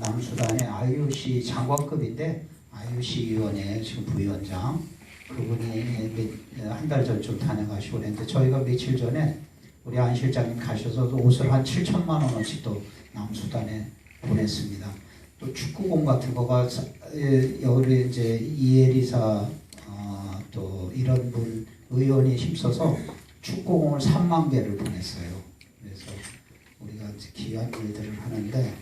남수단의 IOC 장관급인데 IOC 위원회 지금 부위원장 그분이 한 달 전쯤 다녀가시고 그랬는데 저희가 며칠 전에 우리 안 실장님 가셔서 옷을 한 7천만 원어치 또 남수단에 보냈습니다. 또 축구공 같은 거가 여기 이제 이혜리사 어, 또 이런 분 의원이 힘써서 축구공을 3만 개를 보냈어요. 그래서 우리가 이제 귀한 일들을 하는데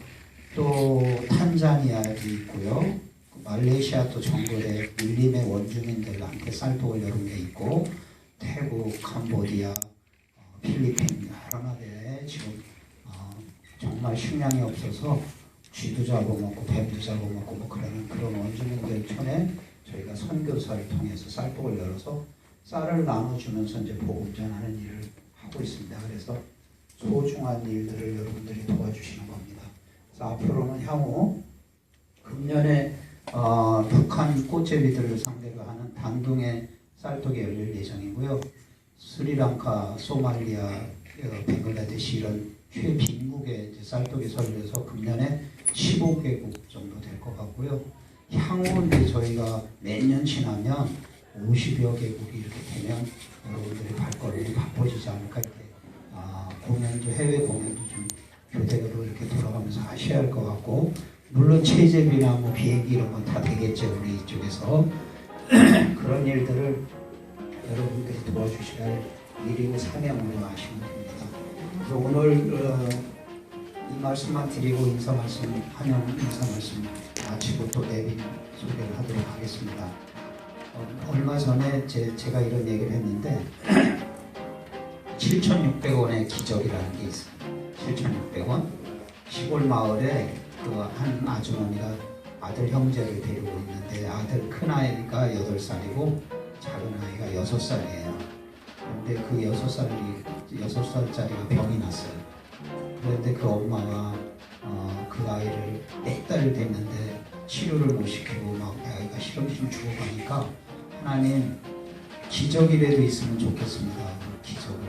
또 탄자니아도 있고요. 말레이시아 또 정글에 밀림의 원주민들한테 쌀독을 여러 개 있고 태국, 캄보디아, 어, 필리핀 나라에 지금 어, 정말 식량이 없어서 쥐도 잡아먹고 뱀도 잡아먹고 뭐 그러는 그런 원주민들 촌에 저희가 선교사를 통해서 쌀독을 열어서 쌀을 나눠주면서 이제 복음 전하는 일을 하고 있습니다. 그래서 소중한 일들을 여러분들이 도와주시는 겁니다. 앞으로는 향후 금년에 어, 북한 꽃제비들을 상대로 하는 단둥의 쌀독이 열릴 예정이고요. 스리랑카, 소말리아, 어, 벵글라데시 이런 최빈국에 이제 쌀독이 설려서 금년에 15개국 정도 될 것 같고요. 향후 이제 저희가 몇년 지나면 50여 개국이 이렇게 되면 여러분들의 발걸음이 바빠지지 않을까 이렇게 아, 공연도 해외 공연도 좀 교대로 이렇게 돌아가면서 하셔야 할 것 같고 물론 체제비나 뭐 비행기 이런 건 다 되겠죠 우리 이쪽에서 그런 일들을 여러분들이 도와주셔야 할 일이고 사명으로 아시면 됩니다. 그래서 오늘 어, 이 말씀만 드리고 인사 말씀 하면 인사 말씀 마치고 또 내빈 소개를 하도록 하겠습니다. 어, 얼마 전에 제, 제가 이런 얘기를 했는데 7,600원의 기적이라는 게 있어요. 7,600원 시골 마을에 그 한 아주머니가 아들 형제를 데리고 있는데 아들 큰 아이가 8살이고 작은 아이가 6살이에요. 근데 그 6살이 6살짜리가 병이 났어요. 그런데 그 엄마가 어, 그 아이를 몇달 됐는데 치료를 못 시키고 막 아이가 실험실 죽어가니까 하나님 기적이라도 있으면 좋겠습니다. 기적을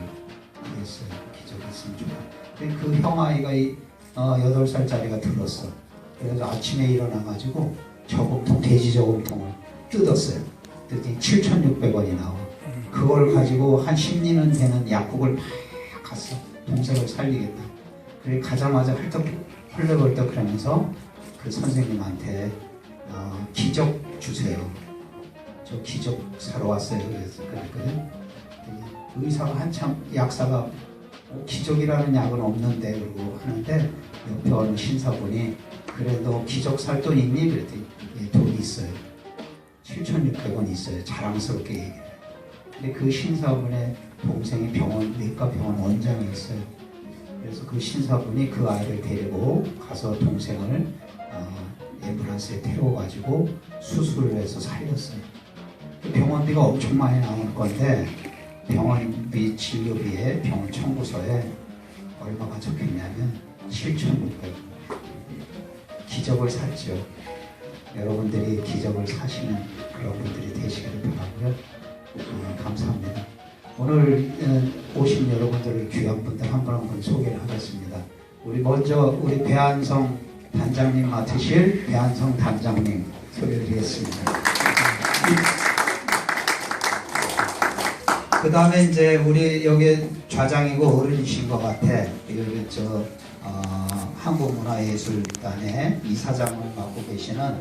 그랬어요. 기적이 있으면 좋겠다. 근데 그형 아이가 이, 어, 8살짜리가 들었어. 그래서 아침에 일어나가지고 저금통, 돼지 저금통을 뜯었어요. 그랬더니 7,600원이 나와. 그걸 가지고 한 10년은 되는 약국을 막 갔어. 동생을 살리겠다. 그래 가자마자 헐떡 헐레벌떡 그러면서 그 선생님한테 어, 기적 주세요. 저 기적 사러 왔어요. 그랬거든. 의사가 한참 약사가 어, 기적이라는 약은 없는데 그러고 하는데 옆에 어느 신사분이 그래 너 기적 살 돈 있니? 그랬더니 예, 돈이 있어요. 7,600원 있어요. 자랑스럽게 얘기해요. 근데 그 신사분의 동생이 병원 내과 병원 원장이 있어요. 그래서 그 신사분이 그 아이를 데리고 가서 동생을 어, 앰뷸런스에 태워가지고 수술을 해서 살렸어요. 그 병원비가 엄청 많이 나올 건데 병원비 진료비에 병원 청구서에 얼마가 적혀있냐면 7,600원. 기적을 샀죠. 여러분들이 기적을 사시는 그런 분들이 되시기를 바라고요. 어, 감사합니다. 오늘 어, 오신 여러분들을 귀한 분들 한 분 한 분 소개를 하겠습니다. 우리 먼저 우리 배한성 단장님 맡으실 배한성 단장님 소개드리겠습니다. 그 다음에 이제 우리 여기 좌장이고 어른이신 것 같아. 여기 저 어, 한국문화예술단의 이사장을 맡고 계시는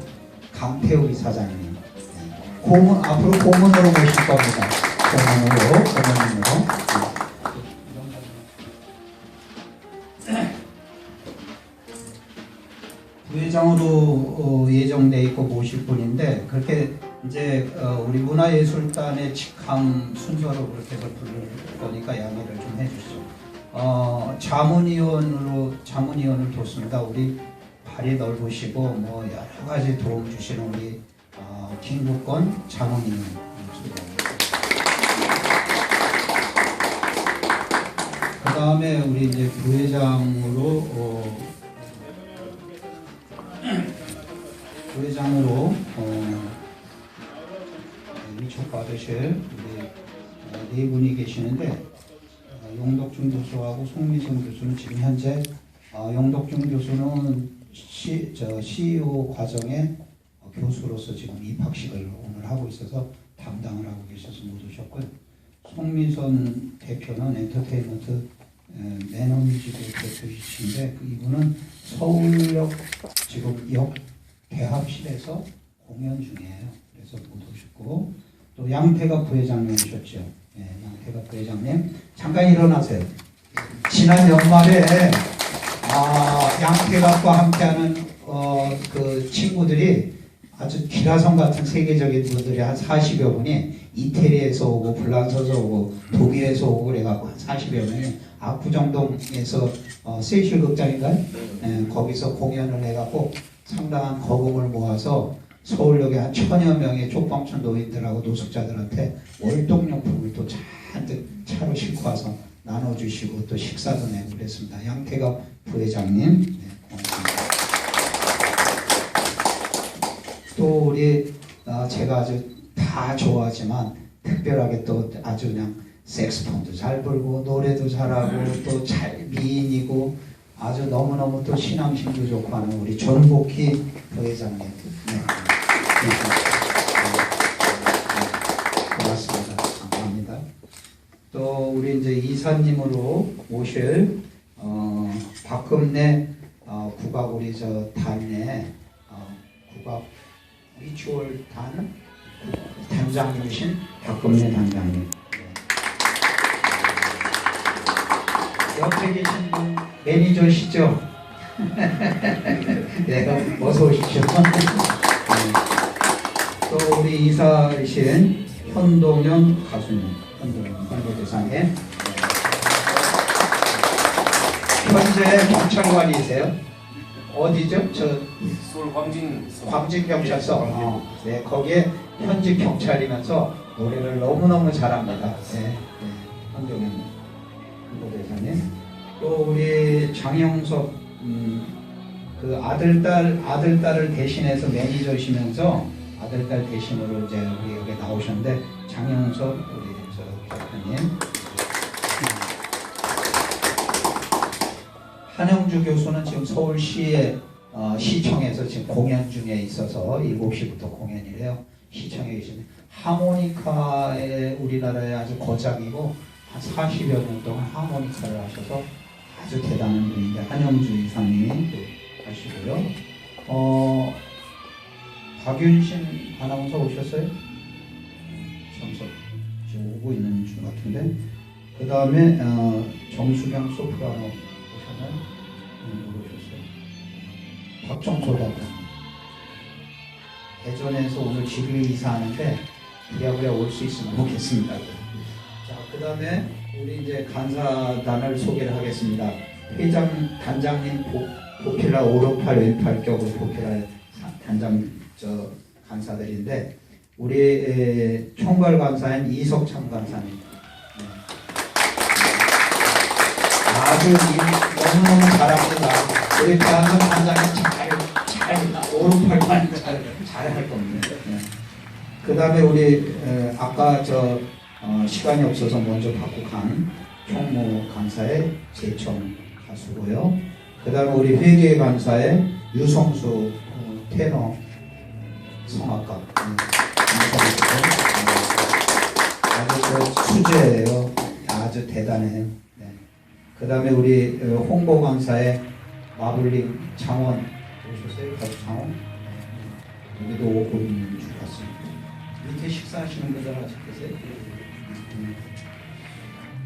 강태우 이사장님. 네. 고문 앞으로 고문으로 모실 겁니다. 고문으로 고문으로. 부회장으로 어, 예정돼 있고 모실 분인데 그렇게 이제 어, 우리 문화예술단의 직함 순서로 그렇게 해서 부를 거니까 양해를 좀 해주시죠. 어, 자문위원으로 자문위원을 뒀습니다. 우리 발이 넓으시고 뭐 여러 가지 도움 주시는 우리 어, 김국건 자문위원. 그 다음에 우리 이제 부회장으로 어, 부회장으로 어, 위촉 받으실 우리 어, 네 분이 계시는데 어, 용덕중 교수하고 송미선 교수는 지금 현재 어, 용덕중 교수는 C, 저 CEO 과정에 어, 교수로서 지금 입학식을 오늘 하고 있어서 담당을 하고 계셔서 못 오셨고요. 송민선 대표는 엔터테인먼트 에, 매너뮤직의 대표이신데 그 이분은 서울역 지금 역 대합실에서 공연 중이에요. 그래서 못 오셨고 또 양태가 부회장님 오셨죠. 예, 양태가 부회장님 잠깐 일어나세요. 지난 연말에 아, 양태갑과 함께하는 어, 그 친구들이 아주 기라성 같은 세계적인 분들이 한 40여 분이 이태리에서 오고 불란서에서 오고 독일에서 오고 그래갖고 한 40여 명이 압구정동에서 어, 세실 극장인가요? 예, 거기서 공연을 해갖고 상당한 거금을 모아서 서울역에 한 천여 명의 쪽방촌 노인들하고 노숙자들한테 월동용품을 또 잔뜩 차로 싣고 와서 나눠주시고 또 식사도 내고 그랬습니다. 양태갑 부회장님 네. 또 우리 어, 제가 아주 다 좋아하지만 특별하게 또 아주 그냥 색스폰도 잘 불고 노래도 잘하고 또 잘 미인이고 아주 너무너무 또 신앙심도 좋고 하는 우리 전복희 부회장님 네. 네. 네. 고맙습니다. 감사합니다. 또 우리 이제 이사님으로 모실 어, 박금래 어, 국악 우리 저 단의 어, 국악 리추얼 단 단장님이신 박금래 단장님. 옆에 계신 분 매니저시죠? 네, 어서 오십시오. 네. 또 우리 이사이신 현동현 가수님, 현동현 홍보대상에 현재 경찰관이세요? 어디죠? 저 서울 광진 광진 경찰서. 어, 네, 거기에 현직 경찰이면서 노래를 너무 너무 잘합니다. 네, 네, 현동현 홍보대사님. 또 우리 장영석 음, 그 아들 딸 아들 딸을 대신해서 매니저시면서 아들 딸 대신으로 이제 우리 여기 나오셨는데 장영석 우리 저 대표님. 한영주 교수는 지금 서울시에 어, 시청에서 지금 공연 중에 있어서 7시부터 공연이래요. 시청에 계시는 하모니카의 우리나라의 아주 거장이고 한 40여 년 동안 하모니카를 하셔서 아주 대단한 분인데 한영주 이사님이 또 하시고요. 어, 박윤신 아나운서 오셨어요? 점수 지금 오고 있는 중 같은데 그 다음에 어, 정수경 소프라노 오셨나요? 음, 모르셨어요. 박정소 단장 대전에서 오늘 집을 이사하는데 부랴부랴 올 수 있으면 오겠습니다. 자, 그 다음에 우리 이제 간사단을 소개를 하겠습니다. 회장 단장님 보, 보필라 오른팔 왼팔 격으로 보필라 단장 저 간사들인데 우리 에, 총괄 간사인 이석창 간사님. 네. 아주 일 너무너무 잘합니다. 우리 대한민국 단장님 잘, 잘 오른팔만 잘, 잘할 겁니다. 네. 그 다음에 우리 에, 아까 저 어, 시간이 없어서 먼저 받고 간 총무 간사의 재청 가수고요. 그 다음에 우리 회계 간사의 유성수 어, 테너 성악가 음, 아주 저 수제예요. 아주 대단해요. 네. 그 다음에 우리 어, 홍보 강사의 마블링 장원 오셨어요? 가수 장원? 여기도 오고 있는 줄 같습니다. 밑에 식사하시는 분들 아직 계세요? 음.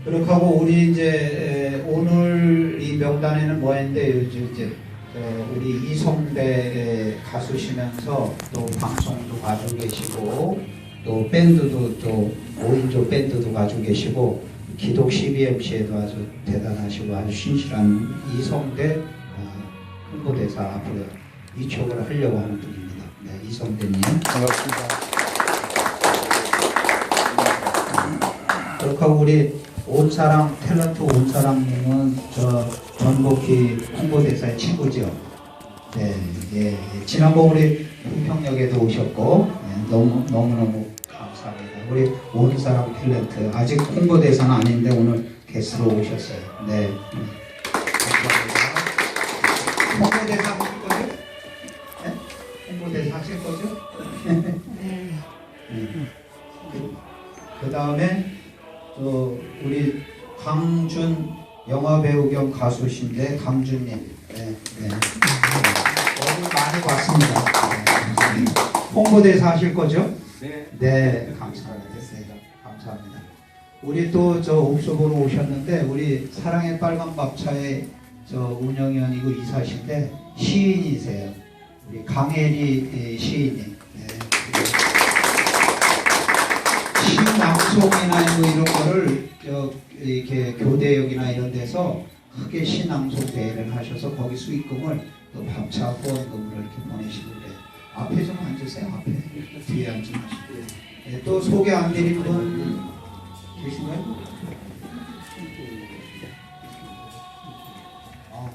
그렇게 하고 우리 이제 에, 오늘 이 명단에는 뭐 했는데 이제 어, 우리 이성대 가수시면서 또 방송도 가지고 계시고 또 밴드도 또 5인조 밴드도 가지고 계시고 기독 CBMC에도 아주 대단하시고 아주 신실한 이성대 어, 홍보대사 앞으로 위촉을 하려고 하는 분입니다. 네, 이성대님. 반갑습니다. 그렇게 하고 우리 온사랑 탤런트 온사랑님은 저 전복희 홍보대사의 친구죠. 네, 예, 예. 지난번 우리 풍평역에도 오셨고 예, 너무 너무 너무 감사합니다. 우리 온사랑 탤런트 아직 홍보대사는 아닌데 오늘 게스트로 오셨어요. 네, 음. 감사합니다. 홍보대사? 하실 거죠? 네. 그 다음에 저 우리 강준 영화 배우 겸 가수신데 강준님, 네, 네. 오늘 많이 봤습니다. 네. 홍보대사 하실 거죠? 네. 네, 감사합니다. 감사합니다. 우리 또 저 옥수보로 오셨는데 우리 사랑의 빨간 밥차의 저 운영위원이고 이사신데 시인이세요. 우리 강혜리 시인님. 네. 뭐 이런 거를 저 이렇게 교대역이나 이런 데서 크게 시낭송 대회를 하셔서 거기 수익금을 또 밥차 후원금으로 이렇게 그래요. 앞에 좀 앉으세요. 앞에 뒤에 앉지 마시고. 네, 또 소개 안 드린 분 계신가요? 아,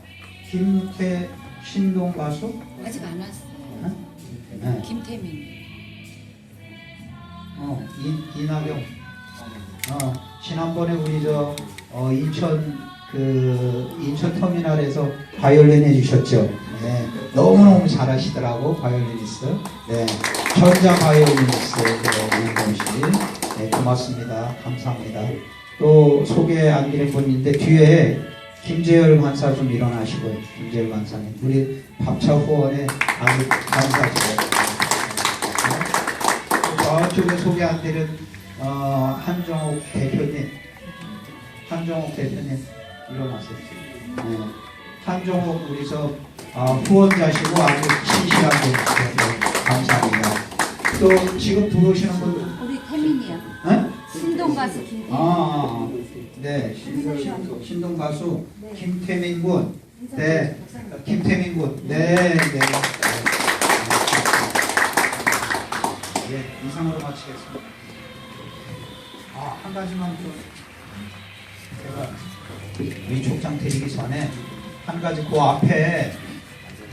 김태 신동 가수? 아직 안 왔어요. 네. 김태민. 어, 이, 이나경. 어, 지난번에 우리 저 어, 인천 그 인천 터미널에서 바이올린 해주셨죠. 네, 너무너무 잘하시더라고 바이올리니스트. 네, 전자 바이올리니스트 이은범 씨. 네, 고맙습니다. 감사합니다. 또 소개 안 드린 분인데 뒤에 김재열 관사 좀 일어나시고요. 김재열 관사님, 우리 밥차 후원에 아주 감사드려요. 네. 저쪽에 소개 안 드린 어, 한정욱 대표님, 한정욱 대표님 일어나세요. 네. 한정욱 우리 저 어, 후원자시고 아주 신실한 분이세요. 감사합니다. 또 지금 들어오시는 분, 우리 태민이요. 네? 신동 가수 김태민. 아, 아, 네, 신- 신동 가수 김태민 군, 네, 김태민 군, 네, 네. 예, 이상으로 마치겠습니다. 아, 한 가지만 좀 제가 우리 족장 드리기 전에 한 가지 그 앞에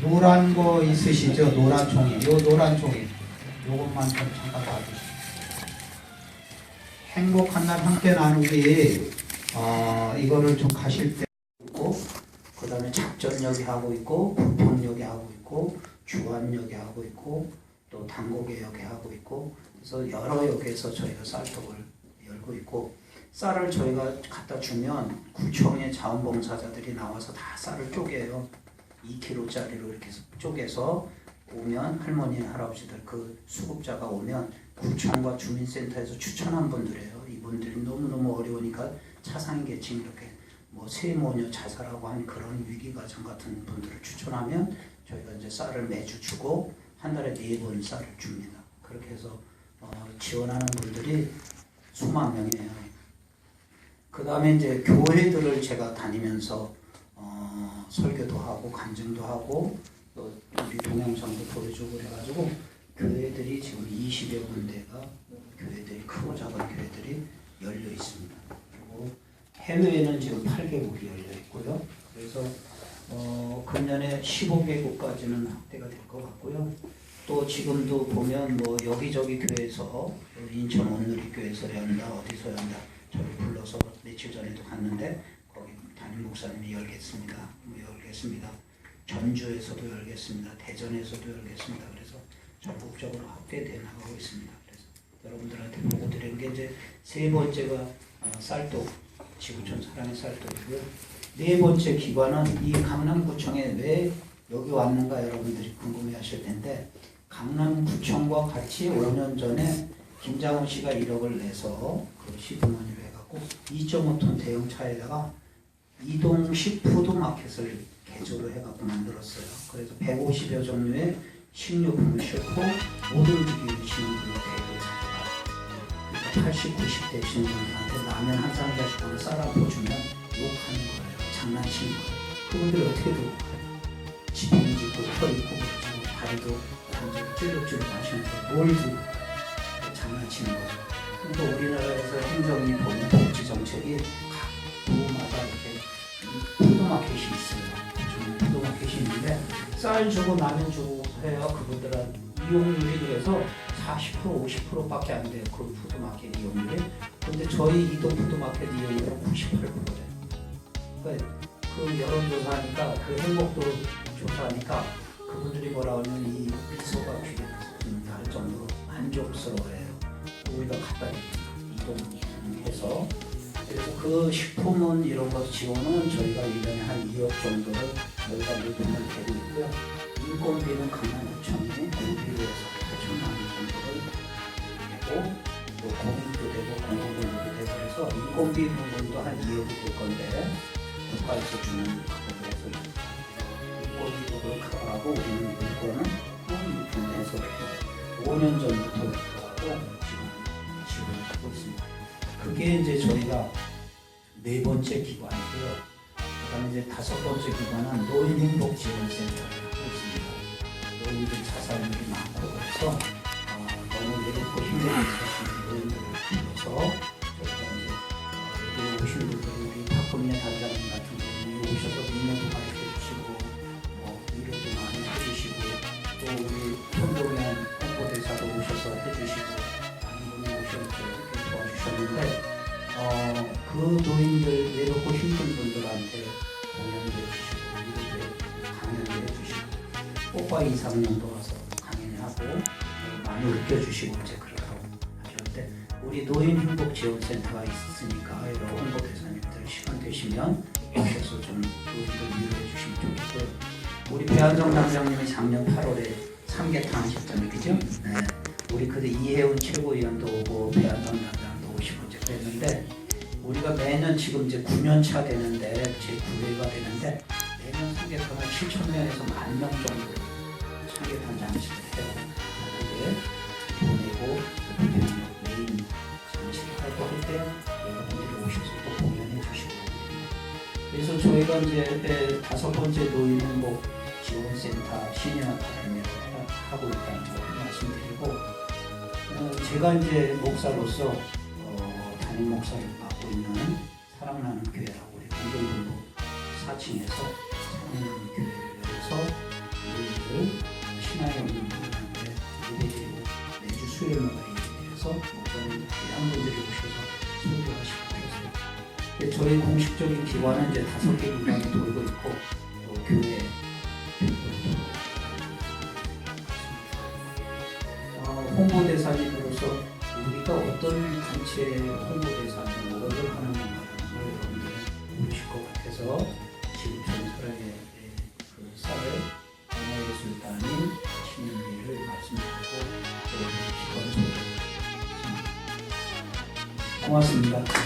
노란 거 있으시죠? 노란 종이, 요 노란 종이, 요것만 좀 잠깐 봐주시죠. 행복한 날 함께 나누기 어, 이거를 좀 가실 때 있고 그 다음에 작전역이 하고 있고 부평역이 하고 있고 주안역이 하고 있고 또 당고개역이 하고 있고 그래서 여러 역에서 저희가 쌀떡을 열고 있고 쌀을 저희가 갖다 주면 구청의 자원봉사자들이 나와서 다 쌀을 쪼개요 2kg짜리로 이렇게 쪼개서 오면 할머니 할아버지들 그 수급자가 오면 구청과 주민센터에서 추천한 분들이에요. 이분들이 너무너무 어려우니까 차상 계층 이렇게 뭐 세모녀 자살하고 하는 그런 위기 과정 같은 분들을 추천하면 저희가 이제 쌀을 매주 주고 한 달에 네 번 쌀을 줍니다. 그렇게 해서 어, 지원하는 분들이 수만 명이에요. 그 다음에 이제 교회들을 제가 다니면서 어, 설교도 하고 간증도 하고 또 우리 동영상도 보여주고 그래가지고 교회들이 지금 20여 군데가 교회들이 크고 작은 교회들이 열려 있습니다. 그리고 해외에는 지금 8개국이 열려 있고요. 그래서 어, 금년에 15개국까지는 확대가 될 것 같고요. 또 지금도 보면 뭐 여기저기 교회에서 인천 온누리 교회에서 연다 어디서 연다 저를 불러서 며칠 전에도 갔는데 거기 담임 목사님이 열겠습니다. 뭐 열겠습니다. 전주에서도 열겠습니다. 대전에서도 열겠습니다. 그래서 전국적으로 확대돼 나가고 있습니다. 그래서 여러분들한테 보고 드리는 게 이제 세 번째가 어, 쌀독 지구촌 사랑의 쌀독이고요. 네 번째 기관은 이 강남구청에 왜 여기 왔는가 여러분들이 궁금해하실 텐데 강남구청과 같이 5년 전에 김장훈 씨가 1억을 내서 그 시드머니를 해갖고 2.5톤 대형 차에다가 이동식 푸드마켓을 개조를 해갖고 만들었어요. 그래서 150여 종류의 식료품을 싣고 분들 대거 찾아가요. 그러니까 80, 90대 되시는 분들한테 라면 한 상자씩으로 쌀아포 주면 욕하는 거예요. 장난치는. 그분들이 어떻게 짚고 털 있고 그러죠. 다리도 쭈룩쭈룩 하시는데 뭘 두고 장난치는 거죠. 그러니까 우리나라에서 행정이 보면 복지 정책이 각 부마다 이렇게 푸드마켓이 있어요. 좀 푸드마켓이 있는데 쌀 주고 라면 주고 해야 그분들은 이용률이 그래서 40% 50%밖에 안 돼요. 그 푸드마켓 이용률이. 근데 저희 이동 푸드마켓 이용률은 98%예요. 그 여론조사하니까 그 행복도 조사하니까 그분들이 뭐라 하면 이 미소가 귀 다를 정도로 만족스러워해요. 우리가 갖다 이동해서 그래서 그 식품은 이런 것 지원은 저희가 1년에 한 2억 정도를 저희가 물품을 대고 있고요. 인건비는 강남 구청이 공비에서 8천만 원 정도를 되고 또 뭐 공익도 되고 공공공익도 되고 해서 인건비 부분도 한 2억이 될 건데 국가에서 주는 인건비 부분을 커버하고 우리는 물건은 물품에서 5년 전부터 하고 지금 지원을 하고 있습니다. 그게 이제 저희가 네 번째 기관이고요. 그다음에 이제 다섯 번째 기관은 노인행복지원센터를 하고 있습니다. 노인들 자살률이 많고 그래서 어, 너무 외롭고 사시는 노인들을 위해서 그 노인들 외롭고 힘든 분들한테 공연도 해주시고 위로도 강연도 해주시고 꽃과 이상년도 와서 강연을 하고 어, 많이 웃겨주시고 이제 그렇다고 하죠. 근데 우리 노인행복지원센터가 있으니까 여러 홍보대사님들 시간 되시면 오셔서 좀 노인들 위로해 주시면 좋겠고요. 우리 배한정 당장님이 작년 8월에 삼계탕 하셨잖아요. 그죠? 네. 우리 그때 이혜훈 최고위원도 오고 배한정 당장도 오시고 이제 그랬는데 우리가 매년 지금 이제 9년 차 되는데 제 9회가 되는데 매년 삼계탕을 7천 명에서 만 명 정도 삼계탕 장식을 해요. 거기에 보내고 메인 장식을 하고 할 때 여러분들이 오셔서 또 공연해 주시고 그래서 저희가 이제 에, 다섯 번째 노인행복 지원센터 시니어 아카데미를 하고 있다는 걸 말씀드리고 어, 제가 이제 목사로서 어, 담임 목사를 맡고 있는 사랑나는 교회라고 우리 공동본부 4층에서 사랑나는 교회에서 우리들 신앙이 없는 분들한테 예배드리고 매주 수요일마다 예배드려서 목사님 다양한 분들이 오셔서 설교하시고 근데 저희 공식적인 기관은 이제 다섯 개 기관이 돌고 있고 또 교회 어, 홍보대사님으로서 우리가 어떤 단체 홍보 것 같아서 지금 전설의 그 사회 문화예술단인 신인미를 말씀드리고 소개했습니다. 고맙습니다.